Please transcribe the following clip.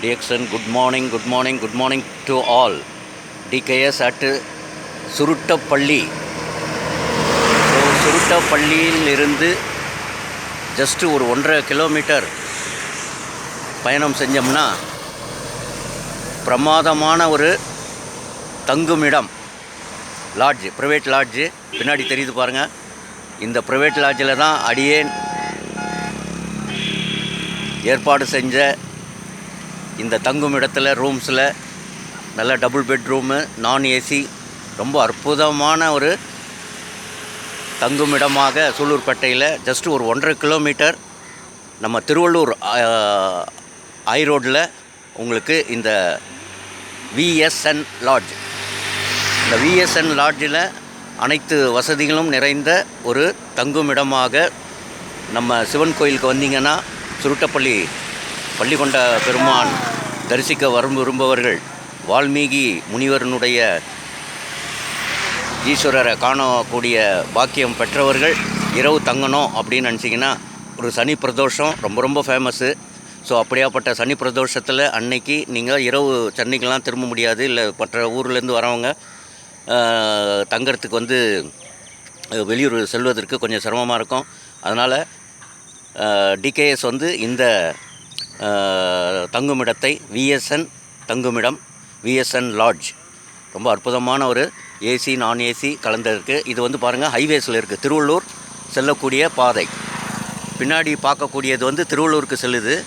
DXN, good morning good morning good morning to all TKS at Suruttapalli so சுருட்டப்பள்ளியிலிருந்து just ஒரு ஒன்றரை kilometre பயணம் செஞ்சோம்னா பிரமாதமான ஒரு தங்குமிடம் லாட்ஜ் ப்ரைவேட் லாட்ஜு பின்னாடி தெரியுது பாருங்கள் இந்த ப்ரைவேட் லாட்ஜில் தான் அடியேன் ஏற்பாடு செஞ்ச இந்த தங்கும் இடத்துல ரூம்ஸில் நல்ல டபுள் பெட்ரூமு நான் ஏசி ரொம்ப அற்புதமான ஒரு தங்குமிடமாக சூலூர்பேட்டையில் ஜஸ்ட் ஒரு ஒன்றரை கிலோமீட்டர் நம்ம திருவள்ளூர் ஐ ரோட்டில் உங்களுக்கு இந்த விஎஸ்என் லாட்ஜ் இந்த விஎஸ்என் லாட்ஜில் அனைத்து வசதிகளும் நிறைந்த ஒரு தங்குமிடமாக நம்ம சிவன் கோயிலுக்கு வந்தீங்கன்னா சுருட்டப்பள்ளி பள்ளிகொண்ட பெருமான் தரிசிக்க வரும் விரும்பவர்கள் வால்மீகி முனிவரனுடைய ஈஸ்வரரை காணக்கூடிய பாக்கியம் பெற்றவர்கள் இரவு தங்கணும் அப்படின்னு நினச்சிங்கன்னா ஒரு சனி பிரதோஷம் ரொம்ப ரொம்ப ஃபேமஸ்ஸு ஸோ அப்படியாப்பட்ட சனி பிரதோஷத்தில் அன்னைக்கு நீங்கள் இரவு சென்னைக்கெலாம் திரும்ப முடியாது. இல்லை மற்ற ஊர்லேருந்து வரவங்க தங்கிறதுக்கு வந்து வெளியூர் செல்வதற்கு கொஞ்சம் சிரமமாக இருக்கும். அதனால் டிகேஎஸ் வந்து இந்த தங்குமிடத்தை விஎஸ்என் தங்குமிடம் விஎஸ்என் லாட்ஜ் ரொம்ப அற்புதமான ஒரு ஏசி நான் ஏசி கலந்திருக்கு இது வந்து பாருங்கள் ஹைவேஸில் இருக்குது திருவள்ளூர் செல்லக்கூடிய பாதை. பின்னாடி பார்க்கக்கூடியது வந்து திருவள்ளூருக்கு செல்லுது.